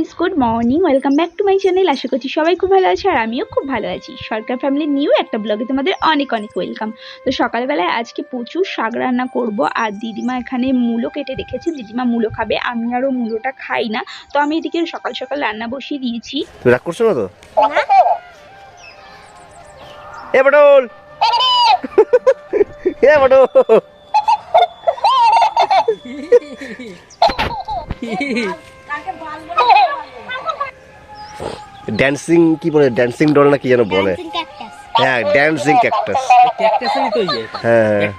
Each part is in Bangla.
Guys good morning welcome back to my channel আশা করছি সবাই খুব ভালো আছে আর আমিও খুব ভালো আছি। সরকার ফ্যামিলির নিউ একটা ব্লগে তোমাদের অনেক অনেক ওয়েলকাম তো সকালবেলায় আজকে প্রচুর শাক রান্না করব আর দিদিমা এখানে মূলো কেটে রেখেছে। দিদিমা মূলো খাবে আমি আরও মূলোটা খাই না। তো আমি এদিকে সকাল সকাল রান্না বসিয়ে দিয়েছি। রাগ করছ না তো? এ পটল! এ পটল! ড্যান্সিং কি বলে? ড্যান্সিং ডল না কি যেন বলে? হ্যাঁ ড্যান্সিং ক্যাকটাস ইয়ে। হ্যাঁ হ্যাঁ।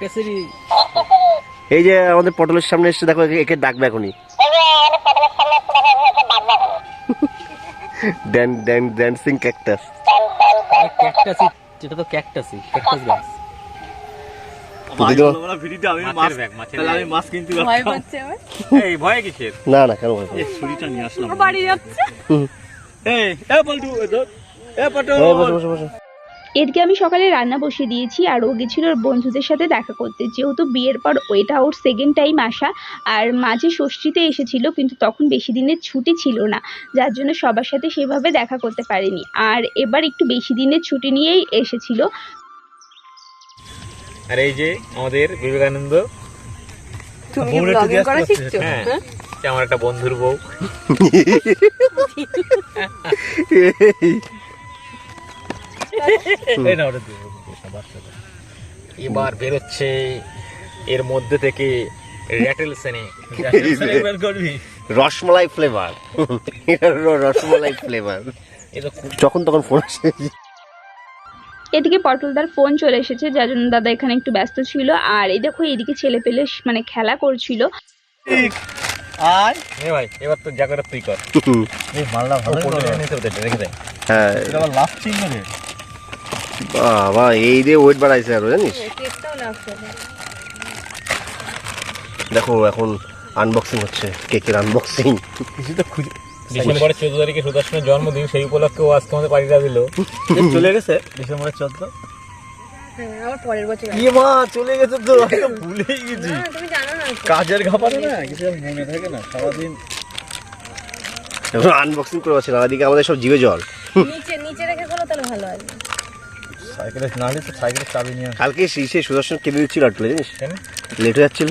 এই যে আমাদের পটলের সামনে এসে দেখো একে- ডাকবে এখনই। ড্যান ড্যান ড্যান্সিং ক্যাকটাস ক্যাকটাসই যেটা তো ক্যাকটাসই ক্যাকটাস গাছ না না কেন ভয় পাবো? এই ছুরিটা নিয়ে আসলাম। বাড়ি যাচ্ছে? এই এ পল্টু এ ধর। এ পটল এই বসো বসো বসো। এদিকে আমি সকালে রান্না বসিয়ে দিয়েছি আর ও গেছিল ওর বন্ধুদের সাথে দেখা করতে। যেহেতু বিয়ের পর ওইটা ওর সেকেন্ড টাইম আসা আর মাঝে ষষ্ঠীতে এসেছিল কিন্তু তখন বেশি দিনের ছুটি ছিল না যার জন্য সবার সাথে সেভাবে দেখা করতে পারেনি। আর এবার একটু বেশি দিনের ছুটি নিয়েই এসেছিল আর এই যে আমাদের বিবেকানন্দ হ্যাঁ হ্যাঁ? আমার একটা বন্ধুর বউ। এবার বেরোচ্ছে এর মধ্যে থেকে র্যাটেল সেনে। রসমালাই ফ্লেভার রসমালাই ফ্লেভার এ যখন তখন ফোন আসে। এদিকে পটলদার ফোন চলে এসেছে যার জন্য দাদা এখানে একটু ব্যস্ত ছিল। আর এই দেখো এদিকে ছেলে পেলে মানে খেলা করছিল। আয় এ ভাই এবার তো যা করে তুই কর। এই মালটা ভালো পটল। এনেছে ওদের রেখে দেয় হ্যাঁ। এটা আবার লাভ চিহ্ন রে। বাবা এই দিয়ে ওয়েট বাড়াইছে আরও জানিস? দেখো এখন আনবক্সিং হচ্ছে কেকের আনবক্সিং কিছু তো খুঁজে ডিসেম্বরের চোদ্দ তারিখে সুদর্শনের জন্মদিন সেই উপলক্ষে ও আজকে আমাদের পার্টিটা দিল। চলে গেছে? ডিসেম্বরের চোদ্দ? হ্যাঁ আবার পরের বছর কি মা চলে গেছে তো ভুলেই গেছি। কাজের ঘাপারে না কিছু মনে থাকে না সারাদিন। এখন আনবক্সিং করে পাচ্ছি না এদিকে আমাদের সব জিভে জল। নিচে নিচে রেখে করো তাহলে ভালো হবে সাইকেলে না হলে তো সাইকেলের চাবি নিয়ে কালকে সেই সেই সুদর্শন কেঁদে দিচ্ছিল আটলে জানিস? কেন? লেট হয়ে যাচ্ছিল।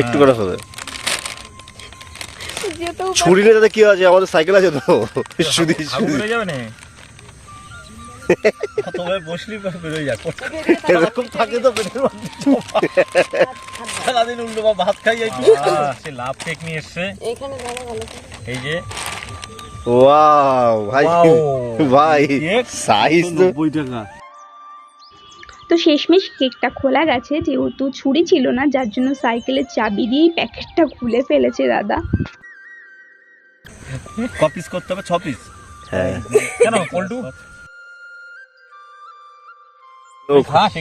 একটু করে হবে যেতেও ছুরি নিয়ে তাতে কি আছে আমাদের সাইকেল আছে তো শুধু এরকম থাকে তো পেটের সারাদিন উল্টো বা ভাত খাই যাই সে লাভ কেক নিয়ে এসছে। এই যে। ওয়াও ভাই। ভাই সাইজ তো নব্বই টাকা। তো শেষমেশ কেকটা খোলা গেছে যেহেতু ছুরি ছিল না যার জন্য সাইকেলের চাবি দিয়েই প্যাকেটটা খুলে ফেলেছে দাদা। ক পিস করতে হবে? ছ পিস হ্যাঁ। কেন? পল্টু? তো খা সে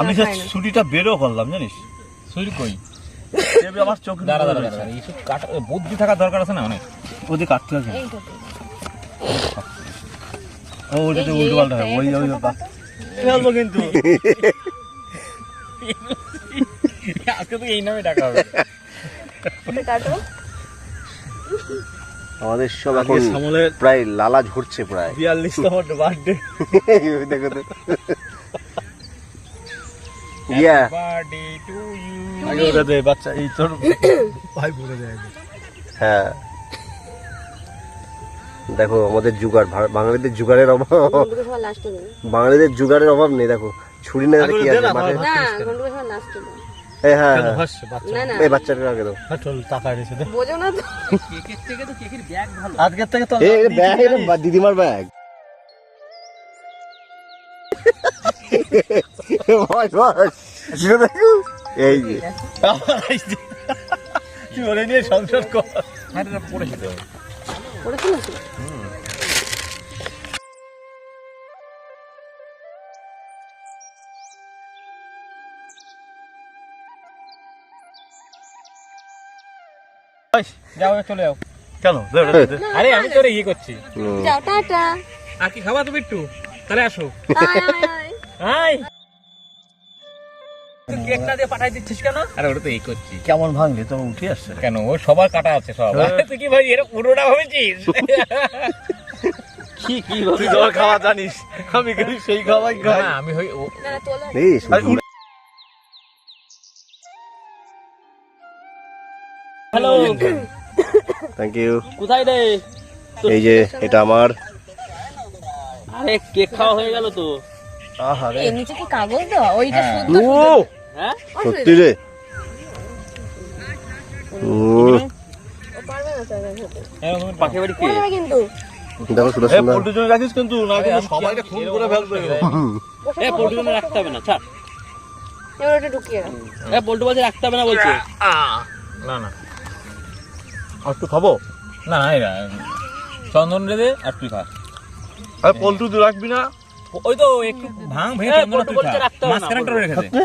আমি সে ছুটিটা বেরো করলাম জানিস? সুইট কই? দেবে আমার চোখ দাঁড়া দাঁড়া দাঁড়া এইসব কাটা বুদ্ধি থাকার দরকার আছে না অনেক? কাটতে হবে। ও উল্টো পাল্টা একটা, ওই ওই। ফেলব কিন্তু। আজকে তো এই নামে ডাকা হবে। আমাদের সব এখন প্রায় লালা ঝরছে প্রায়। বিয়াল্লিশতম বার্থডে দেখো তো। ইয়া। বার্থডে টু ইউ আগে ওটা দে বাচ্চা এই তোর ভাই বলে দেয়। হ্যাঁ। দেখো আমাদের জুগার বাঙালিদের জুগারের অভাব। বাঙালিদের জুগারের অভাব নেই দেখো ছুরি না কি আছে? মাঠে? হ্যাঁ হ্যাঁ। না না। এই বাচ্চাটাকে আগে দাও। চল টাকা রেখে দে। বোঝো না তো। কেকের থেকে তো কেকের ব্যাগ আজকের থেকে তো ব্যাগ দিদিমার ব্যাগ। এই যে। তুই ওরে নিয়ে সংসার কর। হ্যাঁ পড়েছিল যাও চলে যাও। দে। আরে আমি তোরে ইয়ে করছি। যাও টাটা। আর কি খাবা তুমি একটু? তাহলে আসো। আয়, আয়, আয়। হাই তুই কেকটা দিয়ে পাঠাই দিচ্ছিস কেন? আরে ওটা তো এই করছি। কেমন ভাঙলি? তো উঠে আসছে কেন? ও সবার কাটা আছে সব। তুই কি ভাই এর পুরোটা ভাবেছিস? কি কি তুই যখন খাওয়া জানিস? আমি খালি সেই খাওয়াই খাই। না আমি হই না না তোলো। এই আরে উঠে- হ্যালো থ্যাংক ইউ কোথায় রে? এই যে এটা আমার। আরে কেক খাওয়া হয়ে গেল তো। আহারে। নিচে কি কাগজ দেওয়া? ওইটা হ্যাঁ। শুদ্ধ সত্যি রে? না তো পাখি বাড়ি কে? কিন্তু। দেখো সুন্দর সুন্দর পোল্ট্রি জন্য রাখিস কিন্তু না কিন্তু সবাইকে খুন করে ফেলবে। এ পোল্ট্রি জন্য রাখতে হবে না ছাড়। এবার ওটা ঢুকিয়ে রাখ। এ পোল্ট্রি বলছে রাখতে হবে না বলছে। না না। আর একটু খাব? না না এরা চন্দন রে দে আর তুই খা। আরে পোল্ট্রি তুই রাখবি না। ওই তো একটু ভাঙ ভেঙে চন্দন তুই খা। রেখে দে।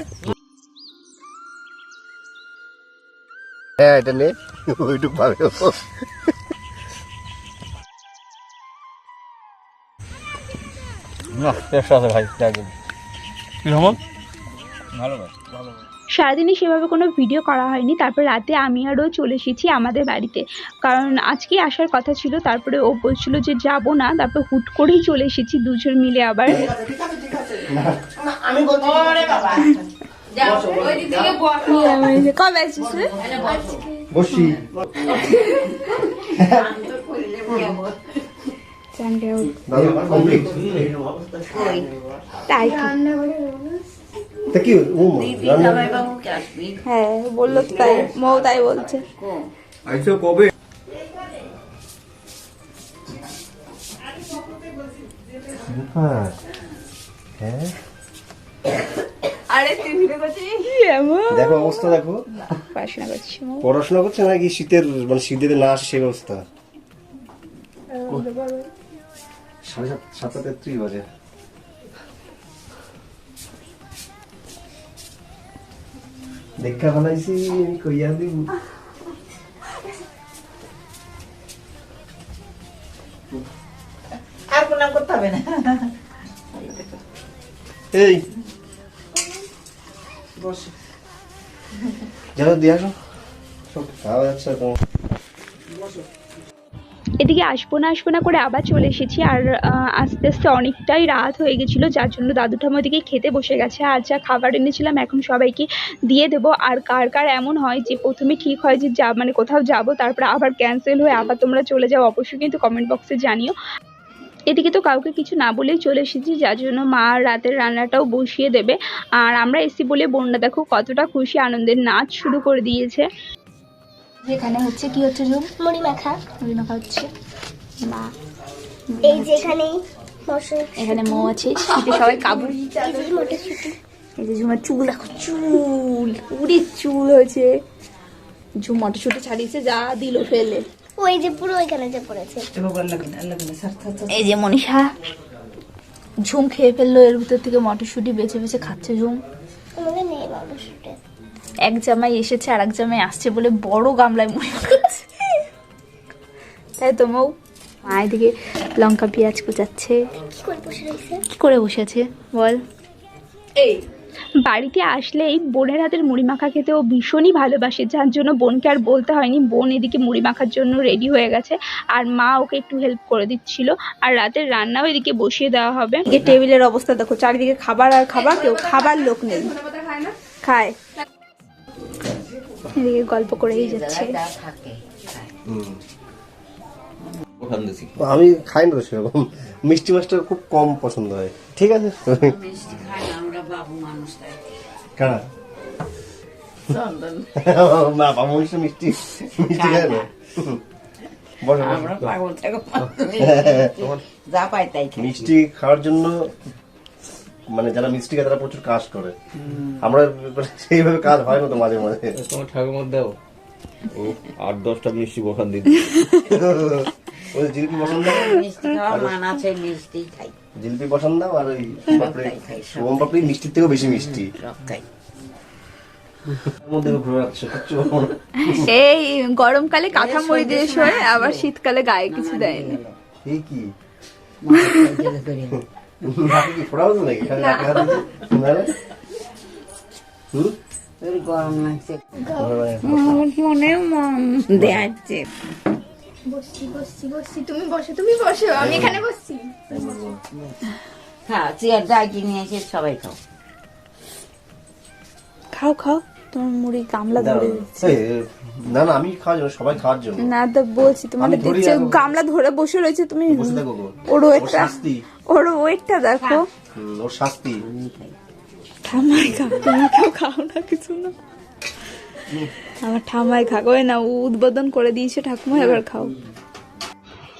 হ্যাঁ এটা নে। ওইটুক পাবে। সারাদিনই সেভাবে কোনো ভিডিও করা হয়নি। তারপর রাতে আমি আরও চলে এসেছি আমাদের বাড়িতে। কারণ আজকে আসার কথা ছিল তারপরে ও বলছিল যে যাব না। তারপর হুট করেই চলে এসেছি দুজন মিলে আবার। আসছিস বসি দাদা কমপ্লিট তাই তা কি ও রান্না হ্যাঁ বলল তো তাই মৌ তাই বলছে আইছো কবে হ্যাঁ দেখো অবস্থা দেখো। পড়াশোনা করছি পড়াশোনা করছে নাকি শীতের মানে শীত না আসে সেই অবস্থা? সাড়ে সাত সাতটা তেত্রিশ বাজে। দেখা ফেলাইছি আমি কইয়া দিব। আর প্রণাম করতে হবে না। এই। এদিকে আসব না আসব না করে আবার চলে এসেছি আর আস্তে আস্তে অনেকটাই রাত হয়ে গেছিল, যার জন্য দাদু ঠাম্মা দিকে খেতে বসে গেছে। আর যা খাবার এনেছিলাম এখন সবাইকে দিয়ে দেবো। আর কার কার এমন হয় যে প্রথমে ঠিক হয় যে যা মানে কোথাও যাব, তারপরে আবার ক্যান্সেল হয়ে আবার তোমরা চলে যাও, অবশ্যই কিন্তু কমেন্ট বক্সে জানিও। এদিকে তো কাউকে কিছু না বলেই চলে এসেছি যার জন্য মা রাতের রান্নাটাও বসিয়ে দেবে। আর আমরা এসি বলে বোনটা দেখো কতটা খুশি আনন্দের নাচ শুরু করে দিয়েছে। এখানে হচ্ছে কি হচ্ছে জুম মুড়ি মাখা। মুড়ি মাখা হচ্ছে। মা এই যে এখানে মশলা এখানে মৌ আছে শীতে সবাই কাবু এই যে ঝুমার চুল দেখো চুল উড়ি চুল হয়েছে। ঝুম মটরশুটি ছাড়িয়েছে যা দিল ফেলে। ওই যে পুরো ওইখানে যে পড়েছে। এই যে মনীষা ঝুম খেয়ে ফেলল এর ভিতর থেকে মটরশুটি বেছে বেছে খাচ্ছে ঝুম। আমাদের নেই মটরশুঁটি। এক জামাই এসেছে আর এক জামাই আসছে বলে বড় গামলায় মুড়ি মাখাচ্ছে তাই তো মৌ মা এদিকে লঙ্কা পেঁয়াজ কুচাচ্ছে। কি করে বসে আছে? বল। বাড়িতে আসলেই বোনের হাতের মুড়ি মাখা খেতে ও ভীষণই ভালোবাসে যার জন্য বোনকে আর বলতে হয়নি। বোন এদিকে মুড়ি মাখার জন্য রেডি হয়ে গেছে আর মা ওকে একটু হেল্প করে দিচ্ছিল আর রাতের রান্নাও এদিকে বসিয়ে দেওয়া হবে। এদিকে টেবিলের অবস্থা দেখো চারিদিকে খাবার আর খাবার কেউ খাবার লোক নেই। খায়। এদিকে গল্প করেই যাচ্ছে। আমি খাই না সেরকম। মিষ্টি মাছটা খুব কম পছন্দ হয়। ঠিক আছে? না বাবা মিষ্টি মিষ্টি খায় না বসো, বসো। যা পাই তাই খাই মিষ্টি খাওয়ার জন্য মানে যারা মিষ্টি খায় তারা প্রচুর কাজ করে আমরা সেইভাবে কাজ হয় না তো মাঝে মাঝে তোমার ঠাকুমার দাও। ও আট দশটা মিষ্টি বসান দিন ওই জিলিপি পছন্দ মিষ্টি খাওয়া মান আছে মিষ্টি খাই। জিলিপি পছন্দ আর ওই সোম পাপড়ি মিষ্টির থেকেও বেশি মিষ্টি। খাই। এই গরমকালে কাঁথা মুড়ি দিয়ে শোয় আবার শীতকালে গায়ে কিছু দেয়নি কি? গরম লাগছে। মনে মন দেখাচ্ছে বসছি বসছি বসছি। তুমি বসো তুমি বসো। আমি এখানে বসছি। খা চেয়ার নিয়ে এসে সবাই খাও। খাও খাও। তোমার মুড়ি গামলা ধরে দিচ্ছে না না আমি খাওয়ার জন্য সবাই খাওয়ার জন্য। না তো বলছি তোমার দেখছে গামলা ধরে বসে রয়েছে তুমি ওর ওয়েটটা শাস্তি। ওর ওয়েটটা দেখো। ওর শাস্তি। ঠামাই খাও তুমি কেউ খাও না কিছু না। আমার ঠামাই ওই না উদ্বোধন করে দিয়েছে ঠাকুমা এবার খাও।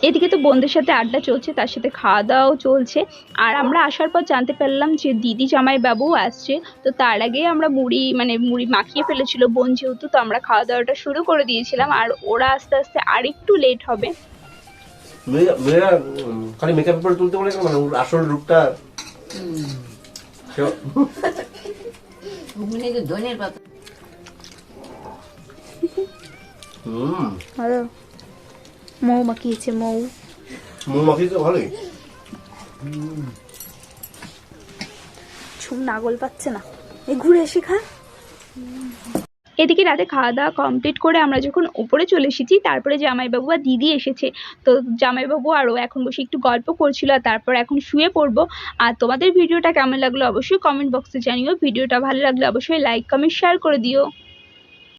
এদিকে তো বন্ধুদের সাথে আড্ডা চলছে তার সাথে খাওয়া দাওয়াও চলছে। আর আমরা আসার পর জানতে পারলাম যে দিদি জামাই বাবুও আসছে তো তার আগেই আমরা মুড়ি মানে মুড়ি মাখিয়ে ফেলেছিল বোন যেহেতু তো আমরা খাওয়া দাওয়াটা শুরু করে দিয়েছিলাম। আর ওরা আস্তে আস্তে আর একটু লেট হবে খালি মেকআপ তুলতে বলে মানে আসল রূপটা ধনের পাতা ভালো মৌ মাখিয়েছে মৌ। মুখ মাখিয়ে তো ভালোই। ছুম নাগল পাচ্ছে না। এই ঘুরে এসে খা। এদিকে রাতে খাওয়া দাওয়া কমপ্লিট করে আমরা যখন উপরে চলে এসেছি তারপরে জামাইবাবু আর দিদি এসেছে। তো জামাইবাবু আরও এখন বসে একটু গল্প করছিল আর তারপর এখন শুয়ে পড়ব। আর তোমাদের ভিডিওটা কেমন লাগল অবশ্যই কমেন্ট বক্সে জানিও। ভিডিওটা ভালো লাগলে অবশ্যই লাইক কমেন্ট শেয়ার করে দিও।